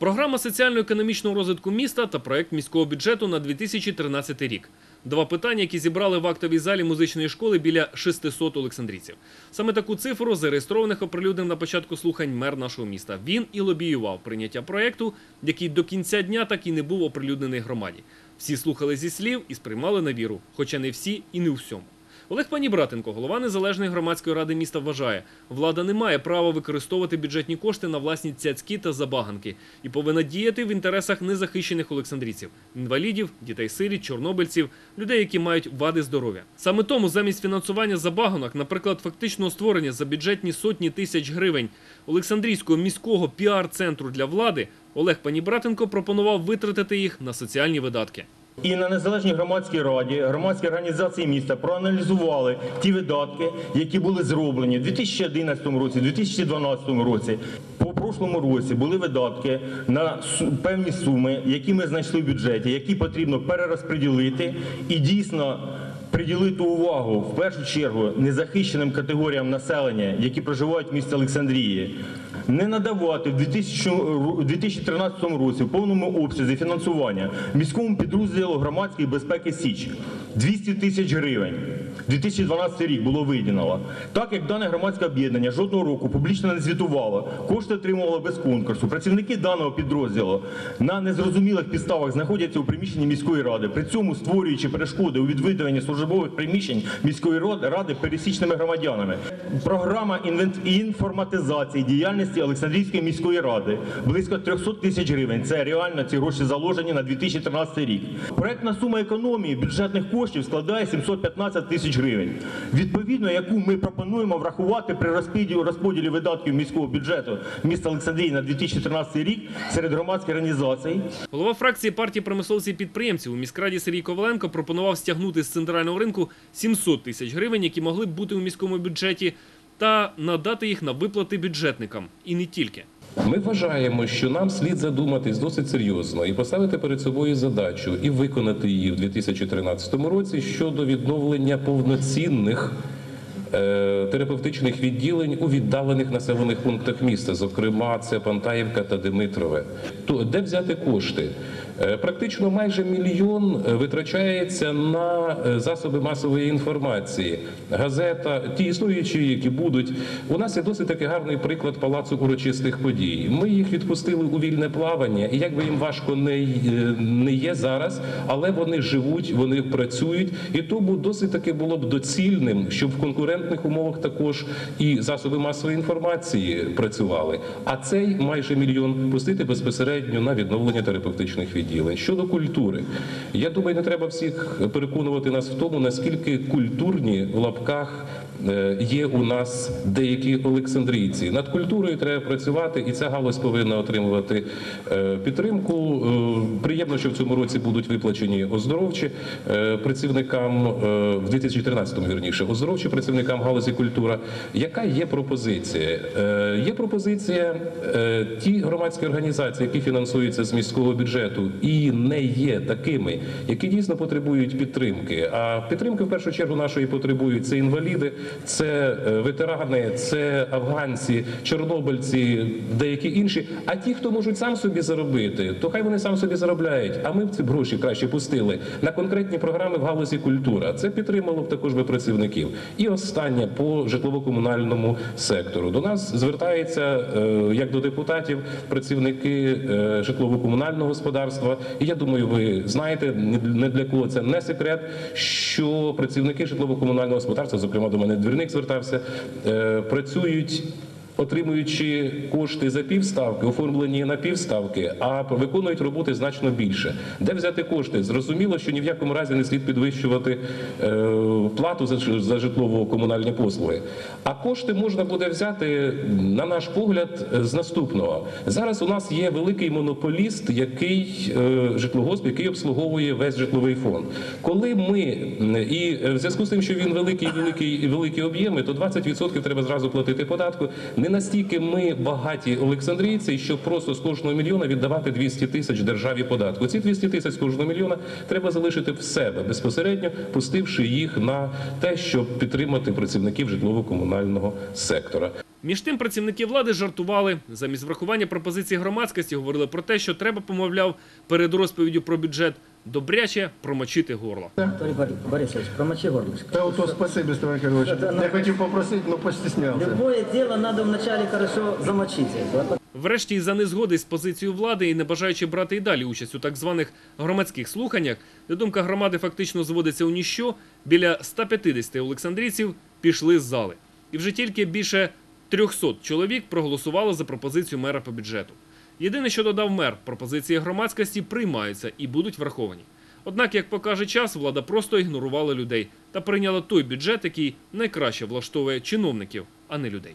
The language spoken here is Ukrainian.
Програма соціально-економічного розвитку міста та проект міського бюджету на 2013 рік. Два питання, які зібрали в актовій залі музичної школи біля 600 олександрійців. Саме таку цифру зареєстрованих оприлюднив на початку слухань мер нашого міста. Він і лобіював прийняття проекту, який до кінця дня так і не був оприлюднений громаді. Всі слухали зі слів і сприймали на віру, хоча не всі і не у всьому. Олег Панібратенко, голова незалежної громадської ради міста, вважає, влада не має права використовувати бюджетні кошти на власні цяцькі та забаганки і повинна діяти в інтересах незахищених олександрійців, інвалідів, дітей-сиріт, чорнобильців, людей, які мають вади здоров'я. Саме тому замість фінансування забаганок, наприклад, фактичного створення за бюджетні сотні тисяч гривень Олександрійського міського піар-центру для влади, Олег Панібратенко пропонував витратити їх на соціальні видатки. І на незалежній громадській раді, громадські організації міста проаналізували ті видатки, які були зроблені в 2011 році, 2012 році. По прошлому році були видатки на певні суми, які ми знайшли в бюджеті, які потрібно перерозподілити і дійсно. Приділити увагу в першу чергу незахищеним категоріям населення, які проживають в місті Олександрії, не надавати в 2000 ру- у 2013 році в повному обсязі фінансування міському підрозділу громадської безпеки Січ 200 тисяч гривень. 2012 рік було виділено. Так як дане громадське об'єднання жодного року публічно не звітувало, кошти отримувало без конкурсу. Працівники даного підрозділу на незрозумілих підставах знаходяться у приміщенні міської ради, при цьому створюючи перешкоди у відвідуванні службових приміщень міської ради пересічними громадянами. Програма інформатизації діяльності Олександрійської міської ради близько 300 тисяч гривень. Це реально ці гроші заложені на 2013 рік. Проектна сума економії бюджетних коштів складає 715 тисяч гривень. Відповідно, яку ми пропонуємо врахувати при розподілі, видатків міського бюджету міста Олександрії на 2013 рік серед громадських організацій. Голова фракції партії промисловців підприємців у міськраді Сергій Коваленко пропонував стягнути з центрального ринку 700 тисяч гривень, які могли б бути у міському бюджеті, та надати їх на виплати бюджетникам. І не тільки. Ми вважаємо, що нам слід задуматись досить серйозно і поставити перед собою задачу і виконати її в 2013 році щодо відновлення повноцінних. Е, Терапевтичних відділень у віддалених населених пунктах міста, зокрема, це Пантаївка та Димитрове. То де взяти кошти? Е, Практично майже мільйон витрачається на е, засоби масової інформації, газета, ті існуючі, які будуть. У нас є досить таки гарний приклад палацу урочистих подій. Ми їх відпустили у вільне плавання, і як би їм важко не, не є зараз, але вони живуть, вони працюють, і тому досить таки було б доцільним, щоб в конкурентних умовах також і засоби масової інформації працювали. А цей майже мільйон пустити безпосередньо на відновлення терапевтичних відділень. Щодо культури, я думаю, не треба всіх переконувати нас в тому, наскільки культурні в лапках е, є у нас деякі олександрійці. Над культурою треба працювати, і ця галузь повинна отримувати е, підтримку. Е, Приємно, що в цьому році будуть виплачені оздоровчі працівникам в 2013-му, вірніше, оздоровчі працівникам галузі культура. Яка є пропозиція? Е, Є пропозиція е, ті громадські організації, які фінансуються з міського бюджету і не є такими, які дійсно потребують підтримки. А підтримки в першу чергу нашої потребують це інваліди, це е, ветерани, це афганці, чорнобильці, деякі інші. А ті, хто можуть сам собі заробити, то хай вони сам собі заробляють. А ми б ці гроші краще пустили на конкретні програми в галузі культура. Це підтримало б також би працівників. І останнє по житлово-комунальному сектору. До нас звертаються е, як до депутатів працівники е, житлово-комунального господарства. І я думаю, ви знаєте, не для кого це не секрет, що працівники житлово-комунального господарства, зокрема до мене двірник звертався, е, працюють. Отримуючи кошти за півставки, оформлені на півставки, а виконують роботи значно більше. Де взяти кошти? Зрозуміло, що ні в якому разі не слід підвищувати е, плату за, житлово-комунальні послуги. А кошти можна буде взяти, на наш погляд, з наступного. Зараз у нас є великий монополіст, який е, житлогосп, який обслуговує весь житловий фонд. Коли ми і в зв'язку з тим, що він великий, великий великі об'єми, то 20% треба зразу платити податку. Не настільки ми багаті олександрійці, щоб просто з кожного мільйона віддавати 200 тисяч державі податку. Ці 200 тисяч з кожного мільйона треба залишити в себе безпосередньо, пустивши їх на те, щоб підтримати працівників житлово-комунального сектора. Між тим працівники влади жартували. Замість врахування пропозицій громадськості говорили про те, що треба, помовляв, перед розповіддю про бюджет добряче промочити горло. Борисович, промочи горлышко. Та ото спасибі, Степан Карлович. Я хотів попросити, але постіснявся. Любое дело надо вначале хорошо замочить. Вот Врешті, із-за незгоди з позицією влади і не бажаючи брати і далі участь у так званих громадських слуханнях, де думка громади фактично зводиться у ніщо, біля 150 олександрійців пішли з зали. І вже тільки більше 300 чоловік проголосувало за пропозицію мера по бюджету. Єдине, що додав мер, пропозиції громадськості приймаються і будуть враховані. Однак, як покаже час, влада просто ігнорувала людей та прийняла той бюджет, який найкраще влаштовує чиновників, а не людей.